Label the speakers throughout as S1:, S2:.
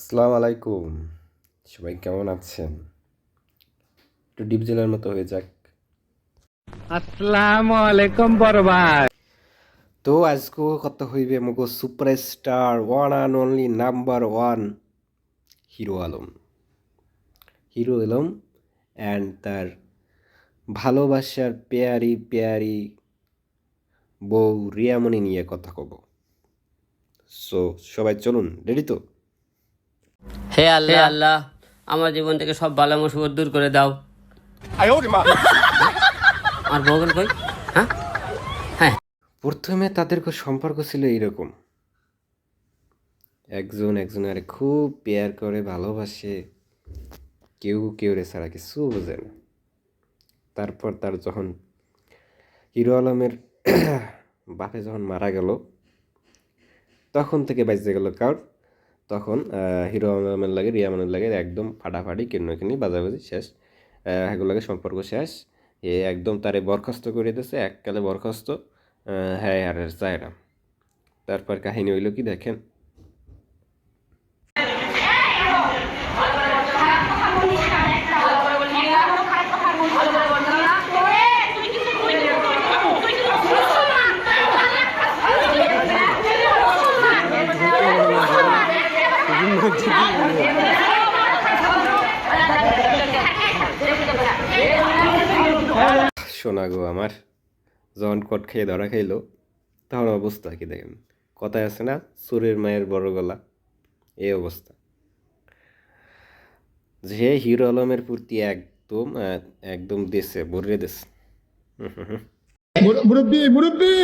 S1: আসসালামু আলাইকুম। সবাই কেমন আছেন? একটু ডিপ জেলার মতো হয়ে যাক।
S2: আসসালামু আলাইকুম বড় ভাই
S1: তো আজকে কত হইবে মগো superstar one and only number one hero Alam. Hero Alam and তার ভালোবাসার পেয়ারি পেয়ারি বউ রিয়ামণি নিয়ে কথা কব। সো সবাই চলুন রেডি তো?
S3: হে আল্লাহ আল্লাহ আমার জীবন থেকে সব ভালো মুসিবত দূর করে দাও। আর বউগল কই? হ্যাঁ? হ্যাঁ।
S1: প্রথমে তাদের কো- সম্পর্ক ছিল এইরকম। একজন একজনের খুব পেয়ার করে ভালোবাসে। কেউ কেউ রে ছাড়া কিছু বোঝে না। তারপর তার যখন হিরো আলমের বাপে যখন মারা গেল তখন থেকে বাজতে গেল কার? তখন হিরো আমের লাগে, রিয়া মানের লাগে একদম ফাটাফাটি কিনো বাজাবাজি শেষ। এগুলোকে সম্পর্ক শেষ। এ একদম তারে বরখাস্ত করে দিয়েছে এককালে বরখাস্ত। হ্যাঁ আর চায় না তারপর কাহিনী হইল কি দেখেন শোনা গো আমার, যখন কট খেয়ে ধরা খাইলো, তখন অবস্থা কি দেখেন? কথায় আছে না, সুরের মায়ের বড় গলা এই অবস্থা। যে হিরো আলমের প্রতি একদম একদম দেশে ভরে দেশে।
S4: মুরব্বী মুরব্বী!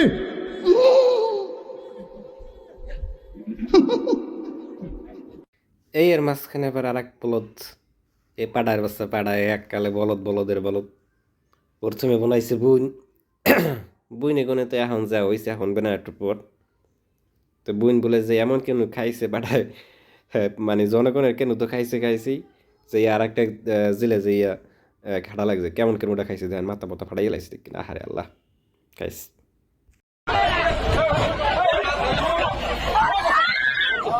S1: এই এর মাঝখানে আবার আর এক বলদ, এ পাড়ার বাচ্চা পাড়ায় এককালে বলদ বলদের বলদ। প্রথমে বানাইছে বুন বুইনে গনে তো এখন যা হয়েছে এখন বেনা একটু পর। তো বুন বলে যে, এমন কেন খাইছে পাড়ায়? মানে জনগণের কেন তো খাইছে খাইছেই যে আর একটা জেলে যে ইয়া খাটা লাগছে, কেমন কেন ওটা খাইছে দেখেন, মাথা মাথা ফাটাই লাইছে কিনা আহারে আল্লাহ, খাইছে।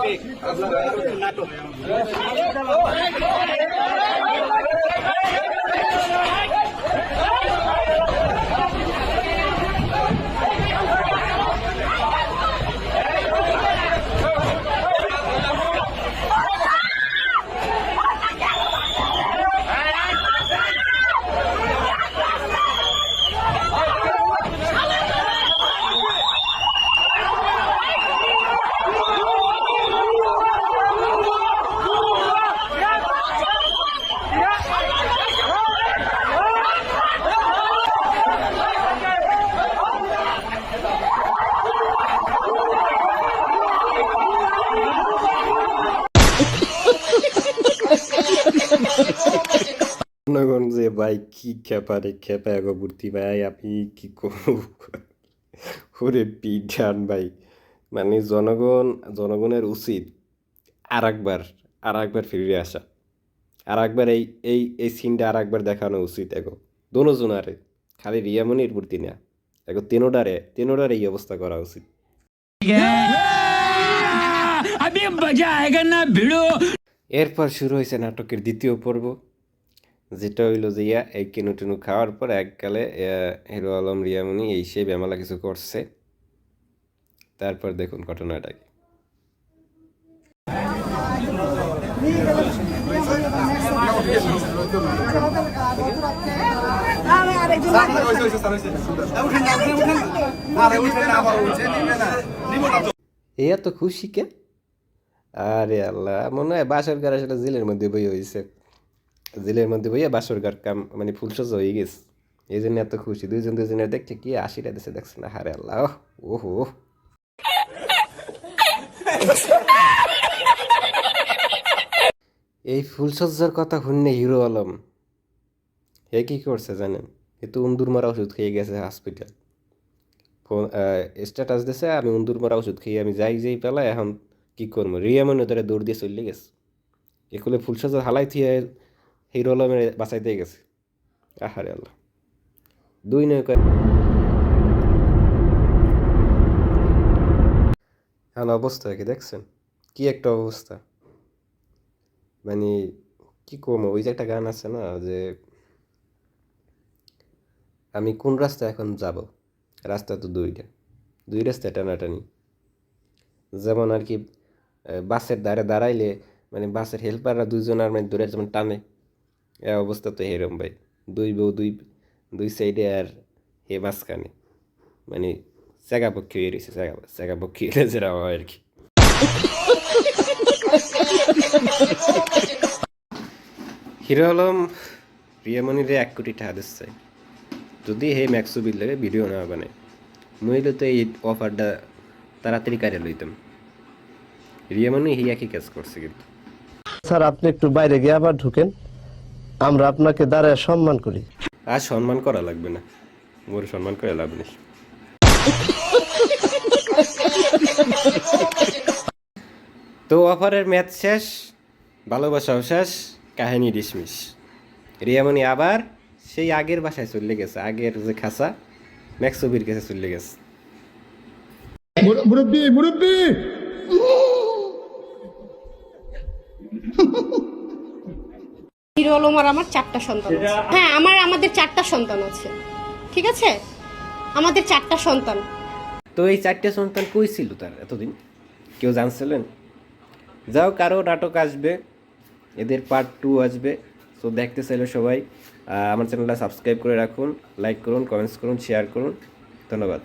S1: Sí. Sí. জনগণ যে ভাই কি খেপা রে খেপা এগোবর্তী ভাই আপনি কি ওরে পিঠান ভাই। মানে জনগণ জনগণের উচিত আর একবার আর একবার ফিরে আসা। আর একবার এই এই এই সিনটা আর একবার দেখানো উচিত এগো। দোনোজনারে খালি রিয়ামনির প্রতি না। এগো তেনোডারে তেনোডারে এই অবস্থা করা উচিত। এরপর শুরু হয়েছে নাটকের দ্বিতীয় পর্ব। যেটা হইল যে ইয়া এই কেনু টেনু খাওয়ার পর এককালে হিরো আলম রিয়ামনি এই সেই বেমালা কিছু করছে। তারপর দেখুন ঘটনাটা এত খুশি কে? আরে আল্লাহ, মনে হয় বাসর ঘর আসলে জেলের মধ্যে বই হয়েছে জেলের মধ্যে বইয়া বাসর ঘর কাম মানে ফুলসজ্জা হয়ে গেছে। এই জন্য এত খুশি। দুইজন দুজনের দেখছে কি আশিটা দেশে দেখছে না, হারে আল্লাহ, ওহো এই ফুলসজ্জার কথা শুনলে হিরো আলম, হে কি করছে জানেন? এ তো উন্দুর মারা ওষুধ খেয়ে গেছে হসপিটাল ফোন স্ট্যাটাস দিছে, আমি উন্দুর মারা ওষুধ খেয়ে আমি যাই যাই পেলা এখন কি করব? রিয়া মনে তারা দৌড় দিয়ে চলে গেছে। এগুলো ফুলসজ্জার হালাই থিয়ে হিরো আলমের বাঁচাইতে গেছে। আহারে আল্লাহ। দুই নয় এখন অবস্থা কি দেখছেন? কি একটা অবস্থা? মানে কি কম, ওই যে একটা গান আছে না যে, আমি কোন রাস্তায় এখন যাব? রাস্তা তো দুইটা। দুই রাস্তায় টানাটানি। যেমন আর কি বাসের ধারে দাঁড়াইলে মানে বাসের হেল্পাররা দুইজন আর মানে দূরে যেমন টানে অবস্থা তো এরম ভাই। দুই বউ, দুই দুই সাইডে আর হে মাঝখানে। মানে জায়গা পক্ষে হয়ে রয়েছে জায়গা জায়গা পক্ষে যেটা হয় আর কি। হিরো আলম, প্রিয়ামণিরে এক কোটি টাকা দিচ্ছে। যদি হে ম্যাক্সো লাগে ভিডিও না বানায়, নইলে তো এই অফারটা তাড়াতাড়ি কাজে লইতাম। রিয়ামণি হি একই কাজ করছে কিন্তু।
S4: স্যার, আপনি একটু বাইরে গিয়ে আবার ঢুকেন। আমরা আপনাকে দাঁড়ায় সম্মান করি।
S1: আর সম্মান করা লাগবে না। মোর সম্মান করে লাভ নেই। তো অফারের ম্যাচ শেষ ভালোবাসাও শেষ কাহিনী ডিসমিস। রিয়ামণি আবার সেই আগের বাসায় চলে গেছে আগের যে খাসা ম্যাক্সবির কাছে চলে গেছে।
S5: মুরব্বী মুরব্বী!
S6: হিরো আলম আর আমার চারটা সন্তান আছে। হ্যাঁ আমার আমাদের চারটা সন্তান আছে। ঠিক আছে? আমাদের চারটা সন্তান।
S1: তো এই চারটে সন্তান কই ছিল তার এতদিন? কেউ জানছিলেন? যাও কারও নাটক আসবে এদের পার্ট টু আসবে। তো দেখতে চাইলে সবাই আমার চ্যানেলটা সাবস্ক্রাইব করে রাখুন লাইক করুন কমেন্টস করুন শেয়ার করুন। ধন্যবাদ।